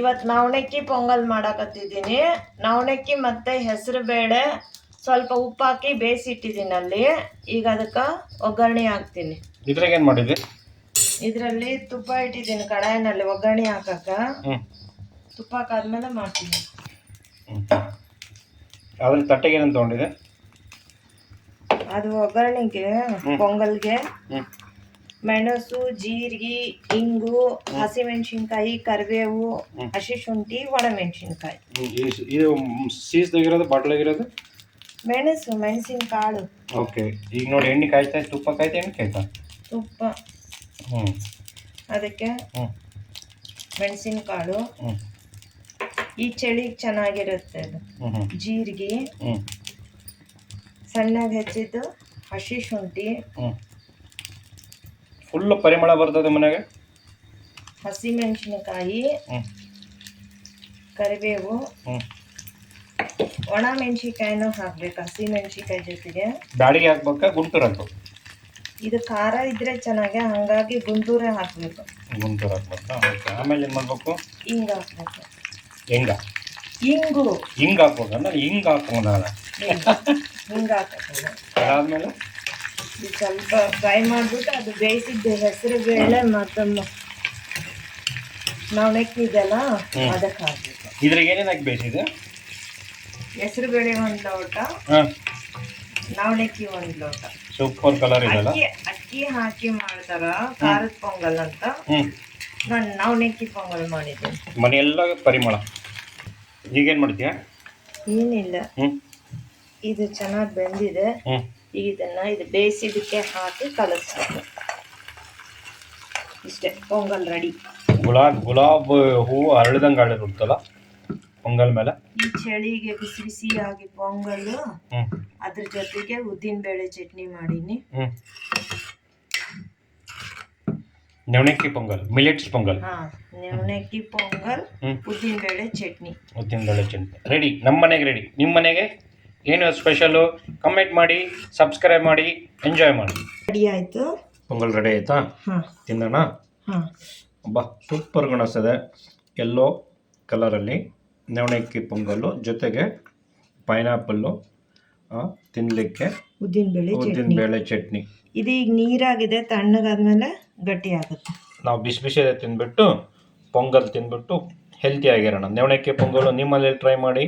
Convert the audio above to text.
ಇವತ್ತು ನವಣಕ್ಕಿ ಪೊಂಗಲ್ ಮಾಡಕತ್ತಿದ್ದೀನಿ. ನವಣಕ್ಕಿ ಮತ್ತೆ ಹೆಸರು ಬೇಳೆ ಸ್ವಲ್ಪ ಉಪ್ಪು ಹಾಕಿ ಬೇಯಿಸಿಟ್ಟಿದ್ದೀನಿ ಅಲ್ಲಿ. ಈಗ ಅದಕ್ಕೆ ಒಗ್ಗರಣೆ ಹಾಕ್ತೀನಿ. ಇದ್ರಾಗ ಏನು ಮಾಡಿದ್ರಿ ಇದರಲ್ಲಿ ತುಪ್ಪ ಇಟ್ಟಿದ್ದೀನಿ ಕಡಾಯಿನಲ್ಲಿ ಒಗ್ಗರಣೆ ಹಾಕಕ್ಕ. ತುಪ್ಪ ಹಾಕಾದ್ಮೇಲೆ ಮಾಡ್ತೀನಿ. ಅದ್ರ ತಟ್ಟೆಗೆ ಏನಂತ ತೊಗೊಂಡಿದೆ ಅದು ಒಗ್ಗರಣೆಗೆ ಪೊಂಗಲ್ಗೆ ಮೆಣಸು ಜೀರಿಗೆ ಇಂಗು ಹಸಿಮೆಣಸಿನ್ಕಾಯಿ ಕರಿಬೇವು ಹಸಿ ಶುಂಠಿ ಒಣಮೆಣಸಿನ್ಕಾಯಿ. ಇದು ಸೀಸ್ದಾಗಿರೋದು ಬಾಟ್ಲಾಗಿರೋದು? ಮೆಣಸು ಮೆಣಸಿನ ಕಾಳು ಓಕೆ ಈಗ ನೋಡಿ ಎಣ್ಣೆ ಕಾಯ್ತಾ ತುಪ್ಪ ಕಾಯ್ತಾ ಎಣ್ಣೆ ಕಾಯ್ತಾ? ತುಪ್ಪ. ಹ್ಞೂ ಅದಕ್ಕೆ ಮೆಣಸಿನ ಕಾಳು ಈ ಚಳಿ ಚೆನ್ನಾಗಿರುತ್ತೆ ಅದು. ಜೀರಿಗೆ ಸಣ್ಣಗೆ ಹೆಚ್ಚಿದ್ದು ಹಸಿ ಶುಂಠಿ ಫುಲ್ಲು ಪರಿಮಳ ಬರ್ತದೆ ಮನೆಗೆ? ಹಸಿ ಮೆಣಸಿನಕಾಯಿ ಹ್ಞೂ ಕರಿಬೇವು ಒಣ ಮೆಣಸಿನ್ಕಾಯಿನೂ ಹಾಕ್ಬೇಕು ಹಸಿ ಮೆಣಸಿನಕಾಯಿ ಜೊತೆಗೆ. ಬ್ಯಾಡಿಗೆ ಹಾಕ್ಬೇಕಾ ಗುಂಟೂರು ಹಾಕ್ಬೇಕು? ಇದು ಖಾರ ಇದ್ರೆ ಚೆನ್ನಾಗಿ ಹಂಗಾಗಿ ಗುಂಟೂರೇ ಹಾಕ್ಬೇಕು. ಗುಂಟೂರು ಹಾಕ್ಬೇಕು? ಓಕೆ ಆಮೇಲೆ ಏನು ಮಾಡಬೇಕು? ಹಿಂಗ ಹಾಕ್ಬೇಕು. ಹೆಂಗ? ಹಿಂಗು ಹಿಂಗೆ ಹಾಕ್ಬೇಕು ನಾನು ಹಿಂಗೆ. ನಾನು ಹಿಂಗ ಹಾಕಬೇಕು. ಅದಾದಮೇಲೆ? ಸ್ವಲ್ಪ ಫ್ರೈ ಮಾಡಿಬಿಟ್ಟು ಅದು ಬೇಯಿಸಿದ್ದು ಹೆಸರು ಬೇಳೆ ಮತ್ತು ನಾವು ನೆಕ್ಕಿದೆಲ್ಲ ಹ್ಮ್. ಅದಕ್ಕೆ ಹಾಕಬೇಕು ಇದ್ರಾಗ ಏನೇನು ಹಾಕಿ ಬೇಯಿಸಿದೆ ಹೆಸರು ಬೇಳೆ ಒಂದು ಲೋಟ ನಾವು ನೆಕ್ಕಿ ಒಂದು ಲೋಟ. ಸೂಪರ್ ಕಲರ್ ಇದೆಲ್ಲ ಅಕ್ಕಿ ಹಾಕಿ ಮಾಡ್ತಾರ ಖಾರದ ಪೊಂಗಲ್ ಅಂತ. ನಾನು ನಾವು ನೆಕ್ಕಿ ಪೊಂಗಲ್ ಮಾಡಿದ್ದೀನಿ. ಮನೆಯೆಲ್ಲ ಪರಿಮಳ. ಈಗೇನು ಮಾಡ್ತೀಯ? ಏನಿಲ್ಲ. ಇದು ಚೆನ್ನಾಗಿ ಬೆಂದಿದೆ. ಈಗ ಇದನ್ನ ಇದು ಬೇಯಿಸಿದಕ್ಕೆ ಹಾಕಿ ಕಲಿಸ್ಬೇಕು. ಇಷ್ಟೇ ಪೊಂಗಲ್ ರೆಡಿ. ಗುಲಾಬ್ ಗುಲಾಬ್ ಹೂವು ಅರಳ್ದಂಗೆ ಅರಳಿರುತ್ತಲ್ಲ ಪೊಂಗಲ್ ಮೇಲೆ? ಈ ಚಳಿಗೆ ಬಿಸಿ ಬಿಸಿಯಾಗಿ ಪೊಂಗಲ್ ಅದ್ರ ಜೊತೆಗೆ ಉದ್ದಿನ ಬೇಳೆ ಚಟ್ನಿ ಮಾಡೀನಿ. ನವಣಕ್ಕಿ ಪೊಂಗಲ್ ಮಿಲೆಟ್ಸ್ ಪೊಂಗಲ್. ಹಾ ನೆವಣಕ್ಕಿ ಪೊಂಗಲ್ ಉದ್ದಿನ ಬೇಳೆ ಚಟ್ನಿ. ಉದ್ದಿನ ಬೇಳೆ ಚಟ್ನಿ. ರೆಡಿ ನಮ್ಮ ಮನೆಗೆ ರೆಡಿ. ನಿಮ್ಮ ಮನೆಗೆ ಏನು ಸ್ಪೆಷಲು ಕಮೆಂಟ್ ಮಾಡಿ ಸಬ್ಸ್ಕ್ರೈಬ್ ಮಾಡಿ ಎಂಜಾಯ್ ಮಾಡಿ. ರೆಡಿ ಆಯ್ತು? ಪೊಂಗಲ್ ರೆಡಿ ಆಯಿತಾ? ಹಾಂ. ತಿನ್ನೋಣ ಹಾಂ. ಬಾ ಸೂಪರ್ ಕಾಣಿಸ್ತದೆ. ಎಲ್ಲೋ ಕಲರಲ್ಲಿ ನವಣಕ್ಕಿ ಪೊಂಗಲ್ಲು ಜೊತೆಗೆ ಪೈನಾಪಲ್ಲು ತಿನ್ನಲಿಕ್ಕೆ ಉದ್ದಿನ ಬೇಳೆ ಉದ್ದಿನ ಚಟ್ನಿ. ಬೇಳೆ ಚಟ್ನಿ. ಇದು ಈಗ ನೀರಾಗಿದೆ ತಣ್ಣಗಾದ್ಮೇಲೆ ಗಟ್ಟಿ ಆಗುತ್ತೆ. ನಾವು ಬಿಸಿ ಬಿಸಿ ತಿಂದ್ಬಿಟ್ಟು ಪೊಂಗಲ್ ತಿಂದ್ಬಿಟ್ಟು ಹೆಲ್ತಿ ಆಗಿರೋಣ. ನೆವಣಕ್ಕೆ ಪೊಂಗಲು ನಿಮ್ಮಲ್ಲಿ ಟ್ರೈ ಮಾಡಿ.